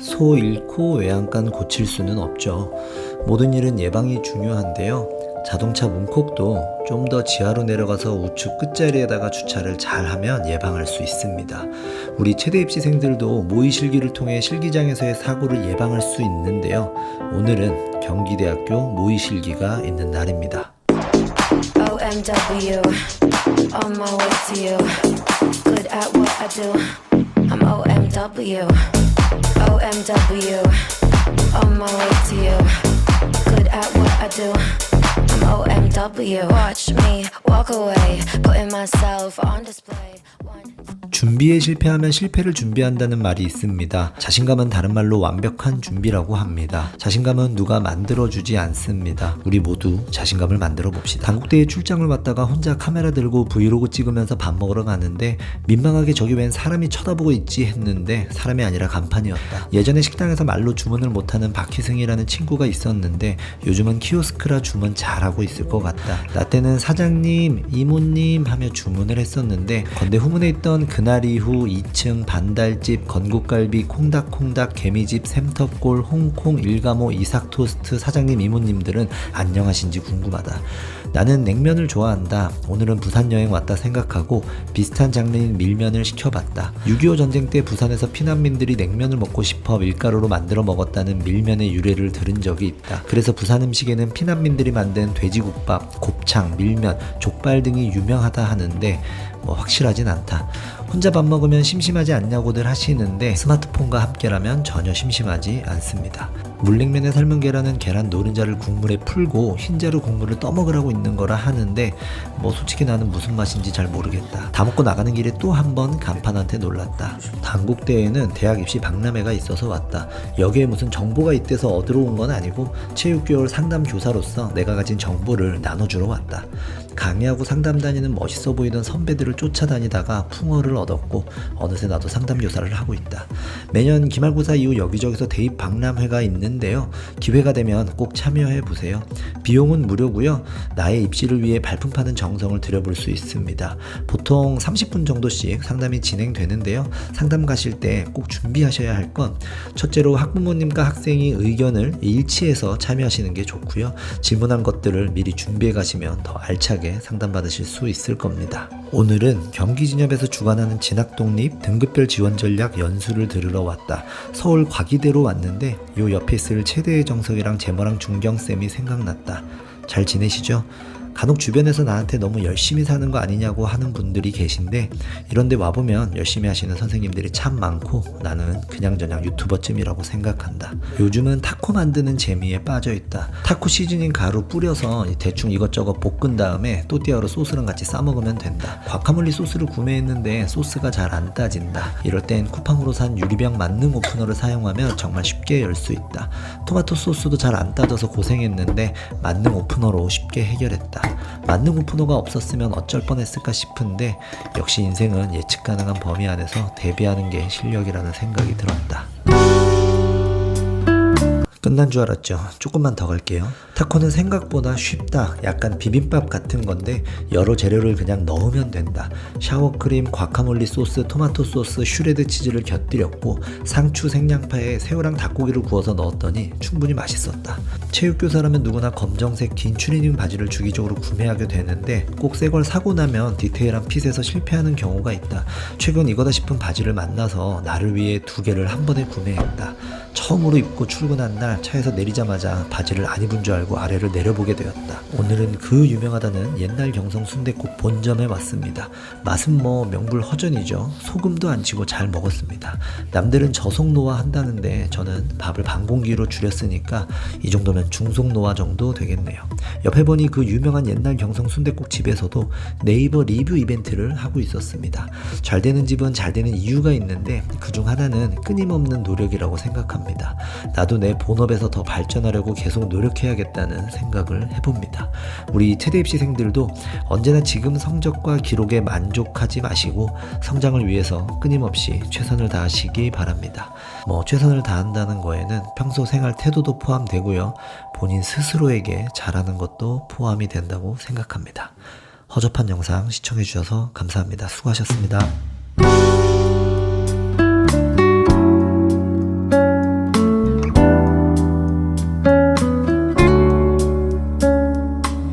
소 잃고 외양간 고칠 수는 없죠. 모든 일은 예방이 중요한데요. 자동차 문콕도 좀 더 지하로 내려가서 우측 끝자리에다가 주차를 잘 하면 예방할 수 있습니다. 우리 최대 입시생들도 모의 실기를 통해 실기장에서의 사고를 예방할 수 있는데요. 오늘은 경기대학교 모의 실기가 있는 날입니다. OMW, on my way to you. Good at what I do. I'm OMW, OMW, on my way to you. Good at what I do. I'm OMW. Watch me 준비에 실패하면 실패를 준비한다는 말이 있습니다. 자신감은 다른 말로 완벽한 준비라고 합니다. 자신감은 누가 만들어주지 않습니다. 우리 모두 자신감을 만들어 봅시다. 당국대에 출장을 왔다가 혼자 카메라 들고 브이로그 찍으면서 밥 먹으러 가는데 민망하게 저기 웬 사람이 쳐다보고 있지 했는데 사람이 아니라 간판이었다. 예전에 식당에서 말로 주문을 못하는 박희승이라는 친구가 있었는데 요즘은 키오스크라 주문 잘하고 있을 것 같다. 나 때는 사장님, 이모님 하며 주문을 했었는데 건대 후문에 있던 그날 이후 2층 반달집, 건국갈비, 콩닥콩닥, 개미집, 샘터골, 홍콩, 일가모, 이삭토스트 사장님, 이모님들은 안녕하신지 궁금하다. 나는 냉면을 좋아한다. 오늘은 부산 여행 왔다 생각하고 비슷한 장르인 밀면을 시켜봤다. 6.25 전쟁 때 부산에서 피난민들이 냉면을 먹고 싶어 밀가루로 만들어 먹었다는 밀면의 유래를 들은 적이 있다. 그래서 부산 음식에는 피난민들이 만든 돼지국밥, 곱창, 밀면, 족발 등이 유명하다 하는데 뭐 확실하진 않다. 혼자 밥 먹으면 심심하지 않냐고들 하시는데 스마트폰과 함께라면 전혀 심심하지 않습니다. 물냉면에 삶은 계란은 계란 노른자를 국물에 풀고 흰자루 국물을 떠먹으라고 있는 거라 하는데 뭐 솔직히 나는 무슨 맛인지 잘 모르겠다. 다 먹고 나가는 길에 또 한 번 간판한테 놀랐다. 당국대에는 대학 입시 박람회가 있어서 왔다. 여기에 무슨 정보가 있대서 얻으러 온 건 아니고 체육교월 상담 교사로서 내가 가진 정보를 나눠주러 왔다. 강의하고 상담 다니는 멋있어 보이던 선배들을 쫓아다니다가 풍어를 얻었고 어느새 나도 상담 교사를 하고 있다. 매년 기말고사 이후 여기저기서 대입 박람회가 있는데요. 기회가 되면 꼭 참여해 보세요. 비용은 무료고요. 나의 입시를 위해 발품 파는 정성을 들여볼 수 있습니다. 보통 30분 정도씩 상담이 진행되는데요. 상담 가실 때 꼭 준비하셔야 할 건 첫째로 학부모님과 학생이 의견을 일치해서 참여하시는 게 좋고요. 질문한 것들을 미리 준비해 가시면 더 알차게 상담받으실 수 있을 겁니다. 오늘 은 경기진협에서 주관하는 진학독립 등급별 지원 전략 연수를 들으러 왔다. 서울 과기대로 왔는데 요 옆에 있을 최대의 정석이랑 제모랑 중경쌤이 생각났다. 잘 지내시죠? 간혹 주변에서 나한테 너무 열심히 사는 거 아니냐고 하는 분들이 계신데 이런데 와보면 열심히 하시는 선생님들이 참 많고 나는 그냥저냥 유튜버쯤이라고 생각한다. 요즘은 타코 만드는 재미에 빠져 있다. 타코 시즈닝 가루 뿌려서 대충 이것저것 볶은 다음에 또띠아로 소스랑 같이 싸먹으면 된다. 과카몰리 소스를 구매했는데 소스가 잘 안 따진다. 이럴 땐 쿠팡으로 산 유리병 만능 오프너를 사용하면 정말 쉽게 열 수 있다. 토마토 소스도 잘 안 따져서 고생했는데 만능 오프너로 쉽게 해결했다. 만능 오프너가 없었으면 어쩔 뻔했을까 싶은데 역시 인생은 예측 가능한 범위 안에서 대비하는 게 실력이라는 생각이 들었다. 끝난 줄 알았죠. 조금만 더 갈게요. 타코는 생각보다 쉽다. 약간 비빔밥 같은 건데 여러 재료를 그냥 넣으면 된다. 샤워크림, 과카몰리 소스, 토마토 소스, 슈레드 치즈를 곁들였고 상추, 생양파에 새우랑 닭고기를 구워서 넣었더니 충분히 맛있었다. 체육교사라면 누구나 검정색 긴 추리닝 바지를 주기적으로 구매하게 되는데 꼭 새 걸 사고 나면 디테일한 핏에서 실패하는 경우가 있다. 최근 이거다 싶은 바지를 만나서 나를 위해 두 개를 한 번에 구매했다. 처음으로 입고 출근한 날 차에서 내리자마자 바지를 안 입은 줄 알고 아래를 내려보게 되었다. 오늘은 그 유명하다는 옛날 경성 순댓국 본점에 왔습니다. 맛은 뭐 명불 허전이죠. 소금도 안 치고 잘 먹었습니다. 남들은 저속노화 한다는데 저는 밥을 반 공기로 줄였으니까 이 정도면 중속노화 정도 되겠네요. 옆에 보니 그 유명한 옛날 경성 순댓국 집에서도 네이버 리뷰 이벤트를 하고 있었습니다. 잘 되는 집은 잘 되는 이유가 있는데 그중 하나는 끊임없는 노력이라고 생각합니다. 나도 내 본업에 서 더 발전하려고 계속 노력해야겠다는 생각을 해봅니다. 우리 체대 입시생들도 언제나 지금 성적과 기록에 만족하지 마시고 성장을 위해서 끊임없이 최선을 다하시기 바랍니다. 뭐 최선을 다한다는 거에는 평소 생활 태도도 포함되고요. 본인 스스로에게 잘하는 것도 포함이 된다고 생각합니다. 허접한 영상 시청해주셔서 감사합니다. 수고하셨습니다.